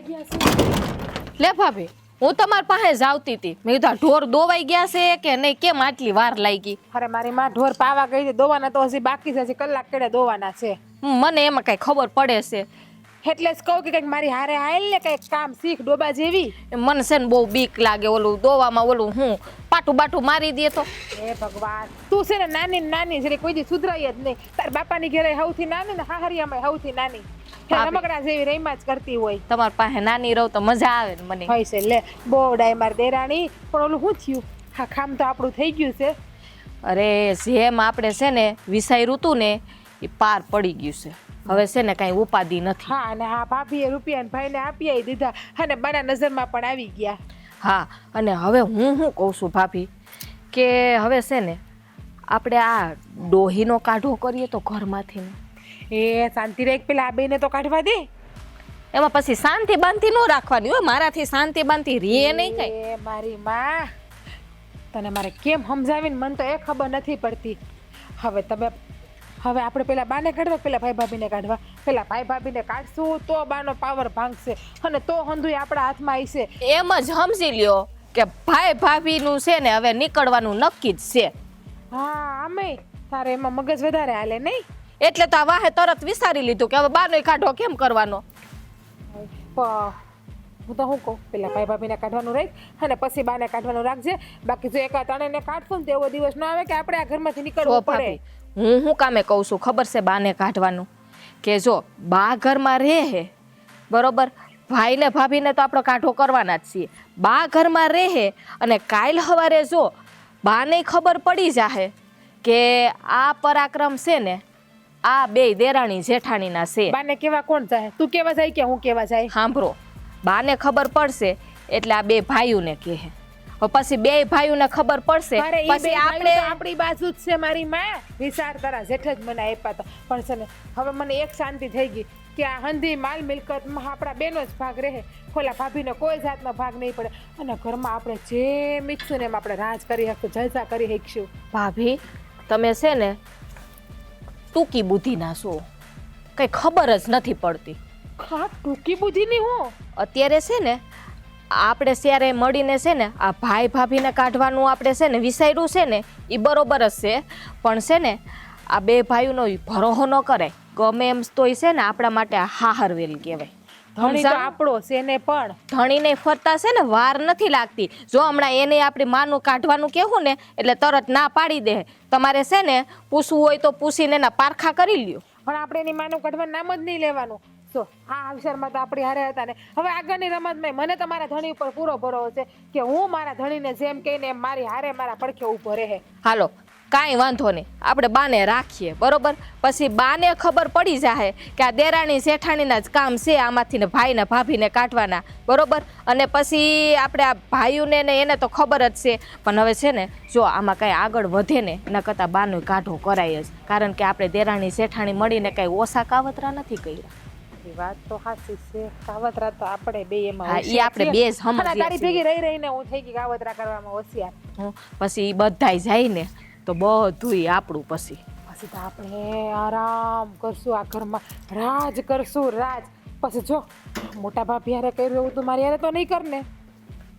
દોવાઈ ગયા છે? લે ભાભી હું તમારી પાસે જ આવતી હતી. મેં કીધું આ ઢોર દોવાઈ ગયા છે કે નહીં? કેમ આટલી વાર લાગી? અરે મારી માં ઢોર પાવા ગઈ છે. દોવાના તો હજી બાકી છે હજી કલાક કેડે દોવાના છે. મને એમાં કઈ ખબર પડે છે. એટલે જ કહું કે કંઈક મારી હારે આયેલ ને કંઈક કામ શીખ ડોબા જેવી. મને છે ને બહુ બીક લાગે ઓલું દોવામાં ઓલું હું પાટું બાટું મારી દે તો. હે ભગવાન તું છે ને નાની નાની છે કોઈ દી સુધરાય જ નહીં. તાર બાપાની ઘરે સૌથી નાની ને હાહરિયામાં સૌથી નાની. રમકડા જેવી રહીમાં જ કરતી હોય. તમારી પાસે નાની રહું તો મજા આવે ને મને. હોય છે લે બહુ ડાય માર દેરાણી. પણ ઓલું શું થયું? હા ખામ તો આપણું થઈ ગયું છે. અરે જેમ આપણે છે ને વિસાઈ ઋતુ ને એ પાર પડી ગયું છે. હવે છે ને કાંઈ ઉપાધિ નથી. હા અને હા ભાભીએ રૂપિયા ને ભાઈને આપી દીધા અને બાના નજરમાં પણ આવી ગયા. હા અને હવે હું શું કહું છું ભાભી? કે હવે છે ને આપણે આ ડોહીનો કાઢો કરીએ તો ઘરમાંથી ને એ શાંતિ રે પેલા આ બેને તો કાઢવા દે. એમાં પછી શાંતિ બાંધી ન રાખવાની હોય મારાથી શાંતિ બાંધી રે નહીં કઈ. એ મારી માં તને મારે કેમ સમજાવીને મને તો એ ખબર નથી પડતી. હવે તમે હવે આપણે પેલા બાને કાઢવા પેલા ભાઈ ભાભીને કાઢવા? પેલા ભાઈ ભાભીને કાઢશું તો બાનો પાવર ભાંગશે અને તો હંધુય આપણા હાથમાં આવશે. એમ જ સમજી લ્યો કે ભાઈ ભાભીનું છે ને હવે નીકળવાનું નક્કી જ છે. હા આમે તારે એમાં મગજ વધારે હાલે નહીં? એટલે તો આ વાહે તરત વિચારી લીધું કે હવે બાનો કાઢો કેમ કરવાનો? હું તો શું કહું પેલા ભાઈ ભાભીને કાઢવાનું રહી અને પછી બાને કાઢવાનું રાખજે. બાકી જો એક ત્રણેને કાઢશું ને તો એવો દિવસ ન આવે કે આપણે આ ઘરમાંથી નીકળવું પડે. હું હું કામે કહું છું ખબર છે બાને કાઢવાનું? કે જો બા ઘરમાં રહે હે બરોબર? ભાઈને ભાભીને તો આપણો કાઢો કરવાના જ છીએ. બા ઘરમાં રહે અને કાલ સવારે જો બાને ખબર પડી જાહે કે આ પરાક્રમ છે ને આ બે દેરાણી જેઠાણીના છે. બાને કેવા કોણ જાય? તું કેવા જાય કે હું કેવા જાય? સાંભળો બાને ખબર પડશે એટલે આ બે ભાઈઓને કહે. પછી બે ભાઈઓને ખબર પડશે પછી આપણે આપણે બાજુ જ છે મારી માં. વિચાર તારા જેઠે જ મને આપ્યા હતા. પણ છે ને હવે મને એક શાંતિ થઈ ગઈ કે આ હંધી માલ મિલકતમાં આપણા બેનો જ ભાગ રહે. ખોલા ભાભીનો કોઈ જાતનો ભાગ નહીં પડે. અને ઘરમાં આપણે જે મીઠશું ને એમ આપણે રાજ કરી શકશું જલસા કરી શકશું. ભાભી તમે છે ને ટૂંકી બુદ્ધિના છો. કંઈ ખબર જ નથી પડતી. હા ટૂંકી બુદ્ધિની હું? અત્યારે છે ને આપણે ત્યારે મળીને છે ને આ ભાઈ ભાભીને કાઢવાનું આપણે છે ને વિચાર્યું છે ને એ બરોબર જ છે. પણ છે ને આ બે ભાઈઓનો ભરોહો ન કરે ગમે એમ તોય છે ને આપણા માટે આ હાહરવેલ કહેવાય. ધણી તો આપણો છે ને પણ. ધણીને ફરતા છે ને વાર નથી લાગતી. જો હમણાં એને આપણે માનું કાઢવાનું કહેવું ને એટલે તરત ના પાડી દે. તમારે છે ને પૂછવું હોય તો પૂછીને એના પારખા કરી લ્યો. પણ આપણે એની માનું કાઢવાનું નામ જ નહીં લેવાનું. જો આ અવસરમાં તો આપણી હારે હતા ને. હવે આગળની રમતમાં મને તમારા ધણી ઉપર પૂરો ભરોસો છે કે હું મારા ધણીને જેમ કહીને એમ મારી હારે મારા પડખે ઊભો રહે. હાલો કાંઈ વાંધો નહીં. આપણે બાને રાખીએ બરોબર? પછી બાને ખબર પડી જાય કે આ દેરાણી શેઠાણીના જ કામ છે આમાંથી ને ભાઈને ભાભીને કાઢવાના બરોબર? અને પછી આપણે આ ભાઈઓને ને એને તો ખબર જ છે. પણ હવે છે ને જો આમાં કાંઈ આગળ વધે ને એના કરતાં બાનો કાઢો કરાય જ. કારણ કે આપણે દેરાણી જેઠાણી મળીને કાંઈ ઓછા કાવતરા નથી કર્યા. વાત તો સાચી છે. કાવતરા તો આપણે બે એમાં હા, ઈ આપણે બે જ તારી ભેગી રહી રહીને હું થઈ ગઈ કાવતરા કરવામાં હોશિયાર પછી બધાય જાય ને. તો બધુંય આપણું પછી. પછી તો આપણે આરામ કરશું આ ઘરમાં. રાજ કરશું રાજ. પછી જો મોટા ભાભી હારે કર્યું એવું તો મારી હારે તો નહીં કર ને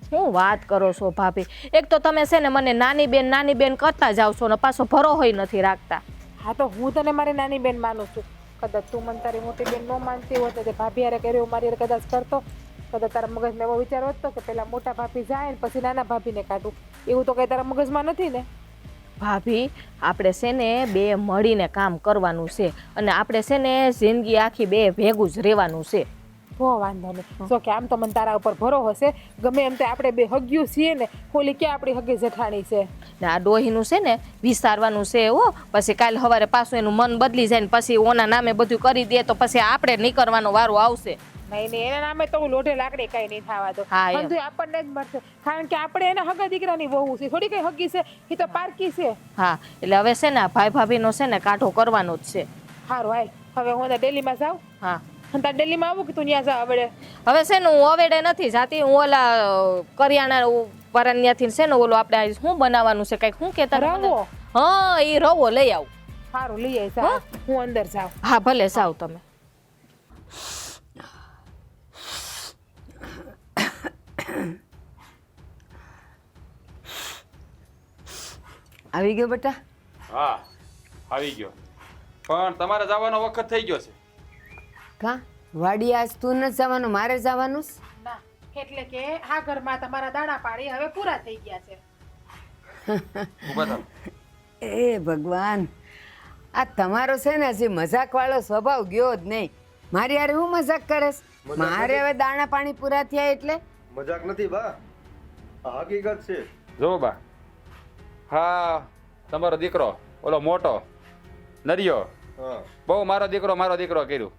શું વાત કરો છો ભાભી? એક તો તમે છે ને મને નાની બેન નાની બેન કરતા જાવ છો ને પાછો ભરોહોય નથી રાખતા. હા તો હું તને મારી નાની બેન માનું છું. કદાચ તું મને તારી મોટી બેન ન માનતી હોત તો ભાભી હારે કર્યું મારી હારે કદાચ કરતો. કદાચ તારા મગજમાં એવો વિચાર વધતો કે પેલા મોટા ભાભી જાય ને પછી નાના ભાભીને કાઢું. એવું તો કઈ તારા મગજમાં નથી ને? ભાભી આપણે છે ને બે મળીને કામ કરવાનું છે અને આપણે છે ને જિંદગી આખી બે ભેગું જ રહેવાનું છે. હો વાંધો નહીં. જો કે આમ તો મને તારા ઉપર ભરો હશે ગમે એમ તો આપણે બે હગ્યું છીએ ને ખોલી ક્યાં આપણી હગી જેઠાણી છે? ને આ ડોહીનું છે ને વિસારવાનું છે હો પછી કાલ સવારે પાછું એનું મન બદલી જાય ને પછી ઓના નામે બધું કરી દે તો પછી આપણે નીકળવાનો વારો આવશે. નહીં નહીં એના નામે તો હું લોઢે લાકડી કઈ નહીં થવા દો હા, એમ. બધું આપણને જ મળશે. કારણ કે આપણે એના હગા દીકરાની વહુ છે. થોડી કઈ હગી છે? એ તો પારકી છે. હા એટલે હવે છે ને આ ભાઈ ભાભીનો છે ને કાઢો કરવાનો જ છે. સારું હાલ. હવે હું દિલ્હીમાં જાઉં? હા. અને તાર દિલ્હીમાં આવું કે તું ત્યાં જા આવડે? હવે છે ને હું અવેડે નથી જાતી. હું ઓલા અ, કરિયાણા પરન્યાથી છે ને ઓલું આપણે આ શું બનાવવાનું છે? કંઈક શું કહેતા હતા? મને? રવો? હા એ રવો લઈ આવું. સારું લઈ આવીશ હા. હું અંદર જાઉં. હા ભલે સાવ તમે. આવી ગયો બેટા? હા આવી ગયો. પણ તમારે જવાનો વખત થઈ ગયો છે. કા? વાડી આજ તું નથી જવાનું મારે જવાનું ના એટલે કે આ ઘરમાં તમારા દાણા પાણી હવે પૂરા થઈ ગયા છે. એ ભગવાન આ તમારો છે ને હજી મજાક વાળો સ્વભાવ ગયો જ નહીં. મારી યાર હું મજાક કરસ મારે હવે દાણા પાણી પૂરા થયા એટલે? મજાક નથી બા. આ હકીકત છે. જો બા. હા તમારો દીકરો ઓલો મોટો નરિયો. હા. બહુ મારો દીકરો મારો દીકરો કર્યું.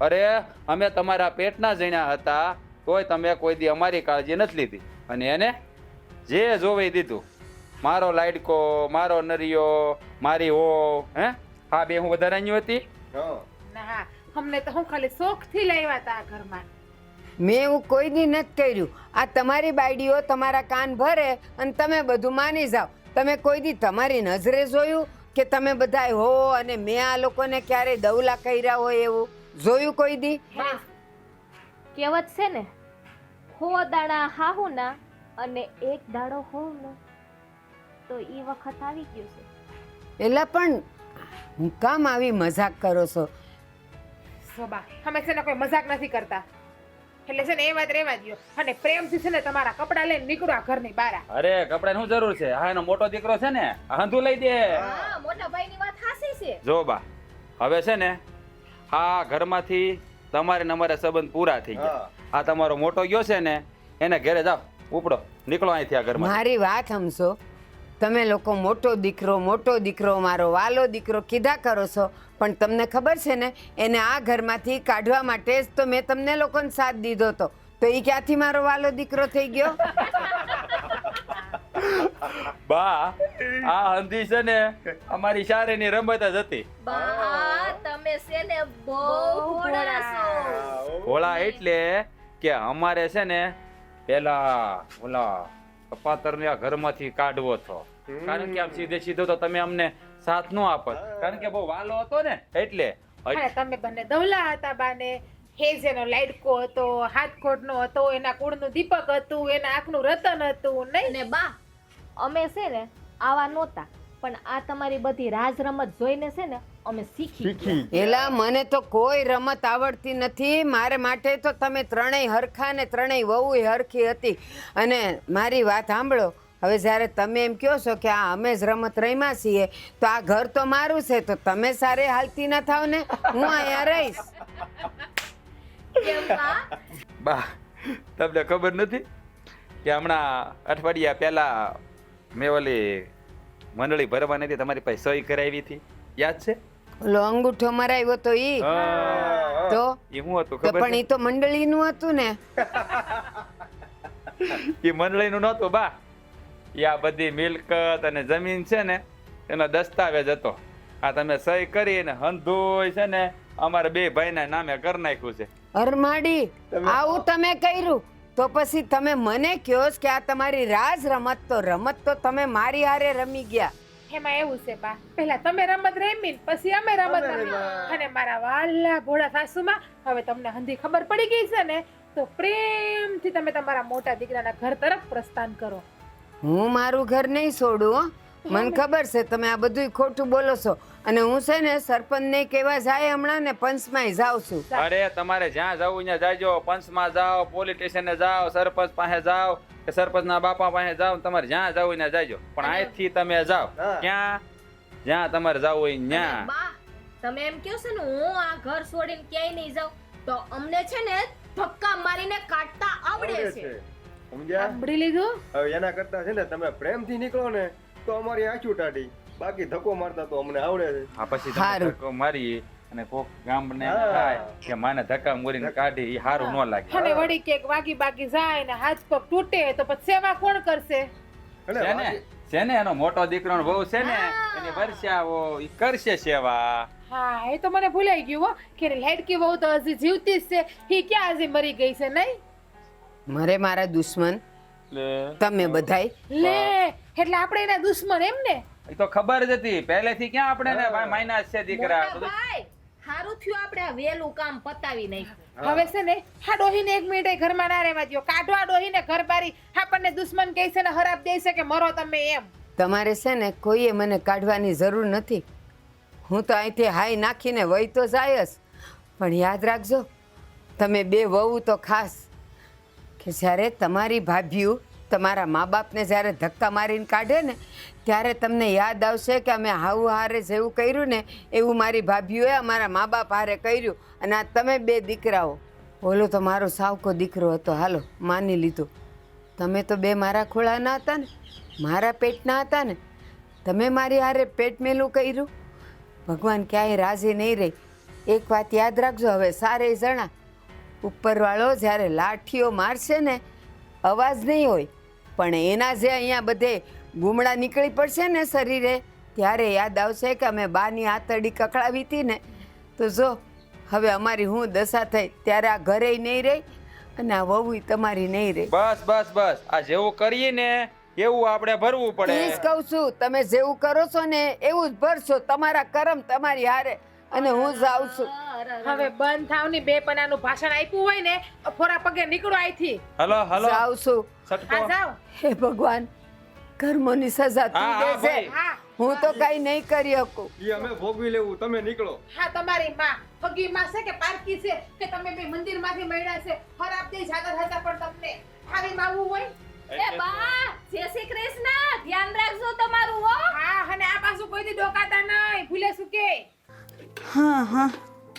અરે અમે તમારા પેટના જણ્યા હતા તોય તમે કોઈ દી અમારી કાળજી નથી લીધી. અને એને જે જોવે દીધું. મારો લાડકો મારો નરિયો મારી ઓ હે? હા બે હું વધારાની હતી? હા. ના અમને તો હું ખાલી શોખથી લાવ્યા હતા ઘરમાં. મેં એવું કોઈ દી નથી કર્યું. આ તમારી બાયડીઓ તમારા કાન ભરે અને તમે બધું માની જાઓ. તમે કોઈ દી તમારી નજરે જોયું કે તમે બધા હો અને મેં આ લોકોને ક્યારેય દવલા કર્યા હોય એવું? જોયું કોઈ દી કહેવત છે ને હો દાણા હાહુના અને એક દાડો હો ને. તો એ વખત આવી ગયો છે. એટલે પણ હું કામ આવી મજાક કરો છો? સોબા અમે છે ને કોઈ મજાક નથી કરતા. એટલે છે ને એ વાત રહેવા દો અને પ્રેમથી છે ને તમારા કપડાં લઈને નીકળો આ ઘરની બહાર. અરે કપડાની શું જરૂર છે? હા એનો મોટો દીકરો છે ને હંધુ હંધું લઈ દે. હા મોટા ભાઈની વાત હાસી છે. જો બા હવે છે ને આ ઘરમાંથી તમારે ને અમારે સંબંધ પૂરા થઈ ગયા. આ તમારો મોટો ગયો છે ને એને ઘરે જાવ ઉપડો નીકળો અહીંથી આ ઘરમાં. મારી વાત સમજો તમે લોકો મોટો દીકરો મોટો દીકરો મારો વાલો દીકરો કીધા કરો છો. પણ તમને ખબર છે ને એને આ ઘરમાંથી કાઢવા માટે જ તો મેં તમને લોકોને સાથ દીધો હતો તો એ ક્યાંથી મારો વાલો દીકરો થઈ ગયો? બા આ હંધી છે ને અમારી શાળાની રમત જ હતી. બા તમે છે ને બહુ ભોળા. છો. ભોળા એટલે કે અમારે છે ને પેલા ઓલા કપાતર ને ઘરમાંથી કાઢવો છો. કારણ કે આમ સીધે સીધો તો તમે અમને સાથ નો આપત કારણ કે બહુ વાલો હતો ને એટલે તમે બંને દવલા હતા બાને. હેજેનો લાડકો હતો હાથખોટનો હતો એના કુળનું દીપક હતું એના આંખનું રતન હતું નહીં? ને બા અમે છે ને આવા નહોતા. પણ આ તમારી બધી રાજ રમત જોઈને છે ને અમે શીખી એલા મને તો કોઈ રમત આવડતી નથી. મારે માટે તો તમે ત્રણેય હરખા ને ત્રણેય વહુ હરખી હતી. અને મારી વાત સાંભળો. હવે જ્યારે તમે એમ કહો છો કે આ અમે જ રમત રમ્યા છીએ તો આ ઘર તો મારું છે તો તમે સારે હાલતી ના થાવ ને. હું અહીંયા રહીશ. બા તમને ખબર નથી કે હમણાં અઠવાડિયા પહેલા મેં ઓલી મંડળી ભરવાની હતી તમારી પાસે સહી કરાવી હતી. યાદ છે? ઓલો અંગૂઠો મરાવ્યો તો ઈ. તો? એ હું હતું ખબર પણ ઈ તો મંડળીનું હતું ને. એ મંડળીનું નહોતું બા. એ આ બધી મિલકત અને જમીન છે ને એનો દસ્તાવેજ હતો. આ તમે સહી કરીને હંધોય છે ને અમારા બે ભાઈના નામે કર નાખ્યું છે. અરમાડી આવું તમે કર્યું. તો પછી તમે મને કહો કે આ તમારી રાજ રમત તો રમત તો તમે મારી હારે રમી ગયા. એમાં એવું છે બા. પહેલા તમે રમત રમી પછી અમે રમત રમી અને મારા વાલા ભોળા સાસુમાં હવે તમને હંધી ખબર પડી ગઈ છે ને તો પ્રેમથી તમે તમારા મોટા દીકરાના ઘર તરફ પ્રસ્થાન કરો. હું મારું ઘર નહીં છોડું હો. મને ખબર છે તમે આ બધું ખોટું બોલો છો. અને હું છે ને સરપંચને કેવા જાય હમણાં ને પંચમાંય જાઉં છું. અરે તમારે જ્યાં જવું ત્યાં જાજો. પંચમાં જાઓ પોલીસ સ્ટેશને જાઓ સરપંચ પાસે જાઓ કે સરપંચના બાપા પાસે જાઓ તમારે જ્યાં જવું ત્યાં જાજો. પણ અહીંથી તમે જાઓ. ક્યાં? જ્યાં તમારે જવું હોય ત્યાં. તમે એમ કહો છો ને હું આ ઘર છોડીને ક્યાંય નહીં જાઉં તો અમને છે ને ધક્કા મારીને કાઢતા આવડે છે. સમજ્યા? લીધું? હવે એના કરતા છે ને તમે પ્રેમથી નીકળો ને તો અમારી આંખી ટાઢી. બાકી ધક્કો મારતા તો અમને આવડે છે. હા પછી તમે ધક્કો મારીએ અને કોક ગામ ને થાય કે માને ધક્કા મોરીને કાઢી એ સારું ન લાગે. અને વળી કેક વાગી બાકી જાય ને હાથ પગ તૂટે તો પછી સેવા કોણ કરશે? છે ને છે ને એનો મોટો દીકરો ને બહુ છે ને એની વર્ષાઓ ઈ કરશે સેવા. હા એ તો મને ભૂલાઈ ગયું હો કે લેડકી બહુ વહુ તો હજી જીવતી જ છે એ ક્યાં હજી મરી ગઈ છે નહીં? મારે મારા દુશ્મન. તમે બધાય. લે એટલે આપણે એના દુશ્મન એમ ને? તો ખબર જ હતી. પહેલેથી ક્યાં આપણે ને? ભાઈ માઇનસ છે દીકરા. મોટા ભાઈ સારું થયું આપણે આ વેલું કામ પતાવી નાખ્યું. હવે છે ને હા ડોહીને એક મિનિટ ઘરમાં ના રહેવા દો કાઢો આ ડોહીને ઘર બારી. આપણને દુશ્મન કહે છે ને હરાબ દે છે કે મરો તમે એમ. તમારે છે ને કોઈએ મને કાઢવાની જરૂર નથી. હું તો અહીંથી હાઈ નાખીને વહી તો જાય જ પણ યાદ રાખજો તમે બે વહુ તો ખાસ. કે જ્યારે તમારી ભાભીઓ તમારા મા બાપને જ્યારે ધક્કા મારીને કાઢે ને, ત્યારે તમને યાદ આવશે કે અમે હાવું હારે જેવું કર્યું ને, એવું મારી ભાભીઓએ અમારા મા બાપ હારે કર્યું. અને આ તમે બે દીકરાઓ. બોલો તો મારો સાવકો દીકરો હતો. હાલો, માની લીધું. તમે તો બે મારા ખોળાના હતા ને, મારા પેટના હતા ને, તમે મારી હારે પેટ મેલું કર્યું? ભગવાન ક્યાંય રાજી નહીં રહી. એક વાત યાદ રાખજો, હવે સારે જણા ઉપરવાળો જ્યારે લાઠીઓ મારશે ને, અવાજ નહીં હોય. પણ એના જે અહીંયા બધે ગુમડા નીકળી પડશે ને શરીરે ત્યારે યાદ આવશે કે અમે બાની આતરડી કકડાવી હતી ને. તો જો હવે અમારી હું દશા થઈ ત્યારે આ ઘરે નહીં રહી અને આ વહુ તમારી નહીં રહી. બસ બસ બસ. આ જેવું કરીએ ને એવું આપણે ભરવું એ જ પડે કહું છું તમે જેવું કરો છો ને એવું જ ભરશો. તમારા કરમ તમારી હારે. અને હું જાઉં છું. હવે બંધ થાવની બે પનાનું ભાષણ આપ્યું હોય ને ફોરા પગે નીકળો અહીંથી હલો હલો. જાઉં છું. હા જાઓ. હે ભગવાન કર્મોની સજા તું હા, હા, દેશે ભાઈ. હું. તો કઈ નહીં કરી શકું. એ અમે ભોગવી લેવું તમે નીકળો. હા તમારી માં ફગી માં છે કે પારકી છે કે તમે બે મંદિરમાંથી મળ્યા છે? ખરાબ દે જાતા હતા પણ તમને આવી માવું હોય? એ બા જય શ્રી કૃષ્ણ. ધ્યાન રાખજો તમારું હો. હા અને આ પાછું કોઈ દી ડોકાતા નહીં ભૂલે શું કે? હા હા.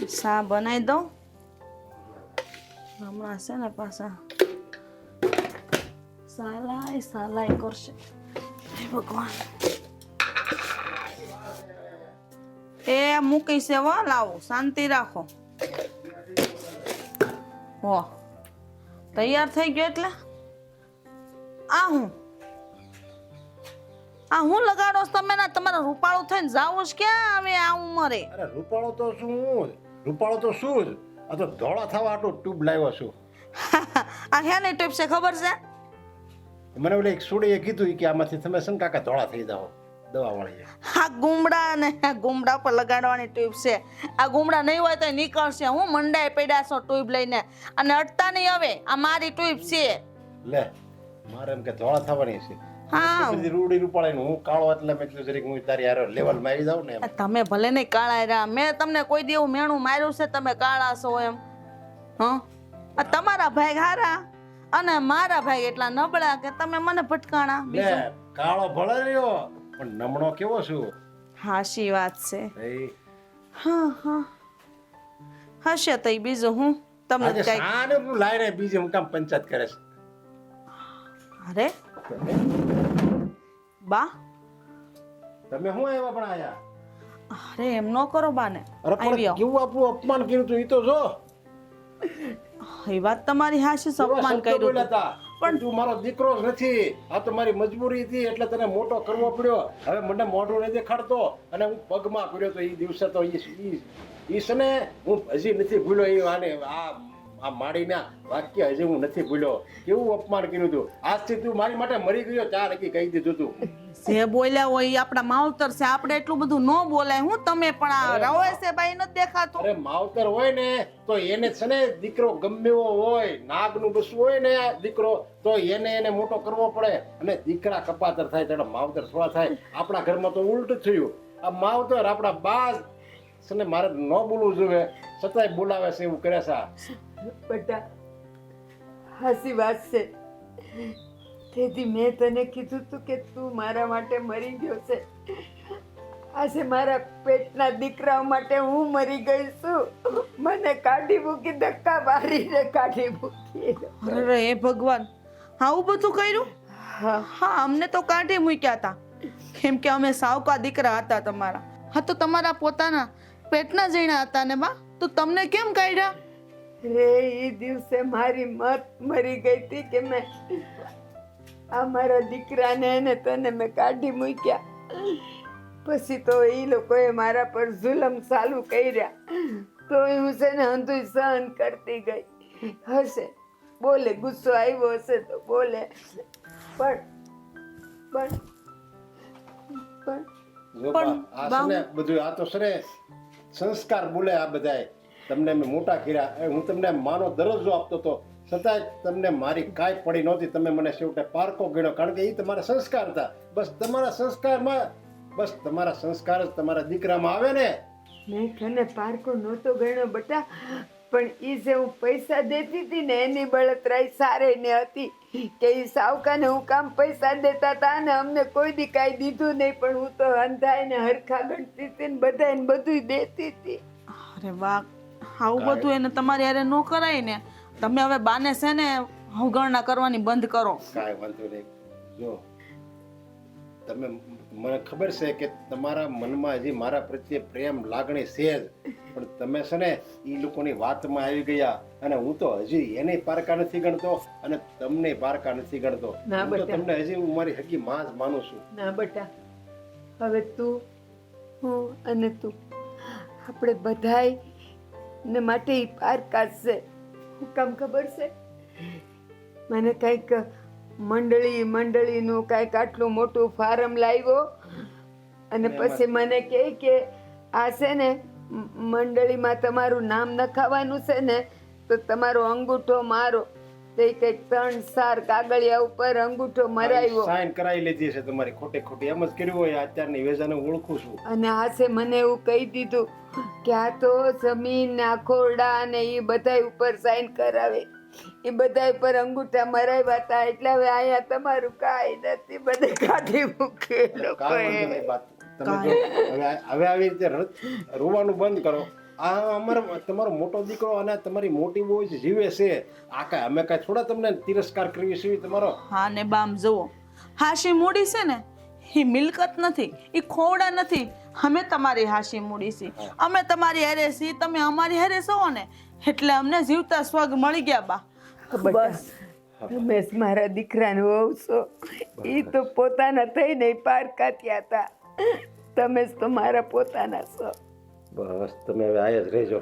સા બનાવી દઉં. હમણાં છે ને પાછા સાલાય સાલાય કરશે. ભગવાન. એ મૂકી છે વા લાવો, શાંતિ રાખો. હો. તૈયાર થઈ ગયો એટલે? આ હું? આ હું લગાડો તમે? ના તમારા રૂપાળું થઈને જાઓ જ ક્યાં હવે આ ઉંમરે? અરે રૂપાળો તો શું? રૂપાળો તો શું જ? આ તો ધોળા થવા આટલો ટ્યુબ લાવ્યો છું. આ હે ને ટ્યુબ છે ખબર છે? મને ઓલે એક સુડીએ કીધું કે આમાંથી તમે શું કાકા ધોળા થઈ જાઓ દવા વાળી આ ગુમડા ને ગુમડા પર લગાડવાની ટ્યુબ છે. આ ગુમડા નહીં હોય તો નીકળશે. હું મંડાઈ પડ્યા છો ટ્યુબ લઈને. અને અટતા નહીં હવે. આ મારી ટ્યુબ છે. લે મારે એમ કે ધોળા થવાની છે. હા. બધી રૂડી રૂપાળી હું કાળો એટલે મેં કીધું જરીક હું તારી હારે લેવલમાં આવી જાઉં ને એમ. તમે ભલે નહીં કાળા રહ્યા મેં તમને કોઈ દી એવું મેણું માર્યું છે તમે કાળા છો એમ. હં? આ તમારા ભાઈ હારા અને મારા ભાઈ એટલા નબળા કે તમે મને ભટકાણા લે બીજું. કાળો ભળે રહ્યો પણ નમણો કેવો છું? હાશી વાત છે. ભાઈ હા હા. હશે તો ઈ બીજું હું તમને આજે કંઈક સાને હું લાઈને બીજી હું કામ પંચાયત કરે છે. અરે? બા? તમે શું આવ્યા પણ આયા? અરે એમ ન કરો બાને. અરે પણ કેવું આપણું અપમાન કર્યું તું? એ તો જો. એ વાત તમારી હાશી અપમાન કર્યું. પણ તું મારો દીકરો નથી. આ તો મારી મજબૂરી હતી એટલે તને મોટો કરવો પડ્યો. હવે મને મોઢું નથી દેખાડતો અને હું પગમાં પડ્યો તો એ દિવસે તો એ ઈ હું હજી નથી ભૂલ્યો એ આને આ આ માળીના વાક્ય હજી હું નથી ભૂલ્યો. કેવું અપમાન કર્યું તું આજથી તું મારી માટે મરી ગયો ચાર હકી કહી દીધું તું. જે બોલ્યા હોય આપણા માવતર છે. આપણે એટલું બધું ન બોલાય. હું તમે પણ આ રવે છે ભાઈ નથી દેખાતું. અરે માવતર હોય ને તો એને છે ને દીકરો ગમે એવો હોય નાગનું બસું હોય ને દીકરો તો એને એને મોટો કરવો પડે. અને દીકરા કપાતર થાય ત્યારે માવતર થોડા થાય. આપણા ઘરમાં તો ઉલટું થયું. આ માવતર આપણા બા છે ને મારે ન બોલવું જોઈએ. છતાંય બોલાવે છે એવું કરે છે બેટા હાસી વાત છે. તેથી મેં તને કીધું તું કે તું મારા માટે મરી ગયો છે. આજે મારા પેટના દીકરાઓ માટે હું મરી ગઈ છું. મને કાઢી મૂકી ધક્કા મારીને કાઢી મૂકી. અરે ભગવાન. આવું બધું કર્યું? હા. હા અમને તો કાઢી મૂક્યા હતા કેમ કે અમે સાવકા દીકરા હતા તમારા. હા તો તમારા પોતાના પેટના જઈના હતા ને બા? તો તમને કેમ કાઢ્યા? રે એ દિવસે મારી મત મરી ગઈ હતી કે મેં આ મારા દીકરાને ને તને મેં કાઢી મૂક્યા. પછી તો એ લોકોએ મારા પર જુલમ ચાલુ કર્યા. તો હું છે ને હંધુય સહન કરતી ગઈ. હશે, બોલે, ગુસ્સો આવ્યો હશે તો બોલે. પણ પણ પણ. બધું આ તો છે સંસ્કાર બોલે આ બધાય. તમને મેં મોટા કર્યા. એ હું તમને માનો દરજ્જો આપતો હતો છતાંય તમને મારી કાંઈ પડી નહોતી. તમે મને છેવટે પારકો ગણ્યો. કારણ કે એ તમારા સંસ્કાર હતા. બસ તમારા સંસ્કારમાં બસ તમારા સંસ્કાર જ તમારા દીકરામાં આવે ને. મેં તને પારકો નહોતો ગણ્યો બટા પણ એ જે હું પૈસા દેતી હતી ને એની બળતરાઈ સારે ને હતી. કે એ સાવકાને હું કામ પૈસા દેતા હતા ને અમને કોઈ દી કાંઈ દીધું નહીં પણ હું તો અંધાઈને હરખા ગણતી હતી ને બધાને બધું દેતી હતી. અરે વાહ આવું બધું એને તમારી હારે ન કરાય ને. તમે હવે બાને છે ને અવગણના કરવાની બંધ કરો. કાંઈ વાંધો નહીં. જો તમે મને ખબર છે કે તમારા મનમાં હજી મારા પ્રત્યે પ્રેમ લાગણી છે જ. પણ તમે છે ને એ લોકોની વાતમાં આવી ગયા અને હું તો હજી એને પારકા નથી ગણતો અને તમને પારકા નથી ગણતો. ના હું તો તમને હજી હું મારી હકી માં જ માનું છું. ના બટા. હવે તું હું અને તું. આપણે બધાય ને માટે એ પાર કાઢશે. કામ ખબર છે? મને કંઈક મંડળી મંડળીનું કાંઈક આટલું મોટું ફાર્મ લાવ્યો. અને પછી મને કહે કે આ છે ને મંડળીમાં તમારું નામ નખાવાનું છે ને તો તમારો અંગૂઠો મારો. તે કંઈક ત્રણ સાર કાગળિયા ઉપર અંગૂઠો મરાવ્યો સાઈન કરાવી લીધી છે તમારી ખોટે ખોટી. એમ જ કર્યું હોય અત્યારની વેજાને ઓળખું છું. અને આસે મને એવું કહી દીધું કે આ તો જમીન ના ખોરડા અને એ બધા ઉપર સાઈન કરાવે. એ બધા ઉપર અંગૂઠા મરાવ્યા હતા એટલે હવે અહીંયા તમારું કાંઈ નથી. બધે કાઢી મૂકે હવે આવી રીતે રોવાનું બંધ કરો. આ અમારો તમારો મોટો દીકરો અને તમારી મોટી બહુ જ જીવે છે આ કાંઈ અમે કાંઈ થોડા તમને તિરસ્કાર કરવી છે તમારો? હા ને બામ જુઓ. હાશી મૂડી છે ને એ મિલકત નથી એ ખોવડા નથી. અમે તમારી હાશી મૂડી છીએ. અમે તમારી હારે છીએ તમે અમારી હારે છો ને એટલે અમને જીવતા સ્વર્ગ મળી ગયા બા. બસ. રમેશ મારા દીકરાને વહુ છો. એ તો પોતાના થઈને પાર કાત્યા હતા. તમે જ તો મારા પોતાના છો. બસ તમે હવે આયા જ રહેજો.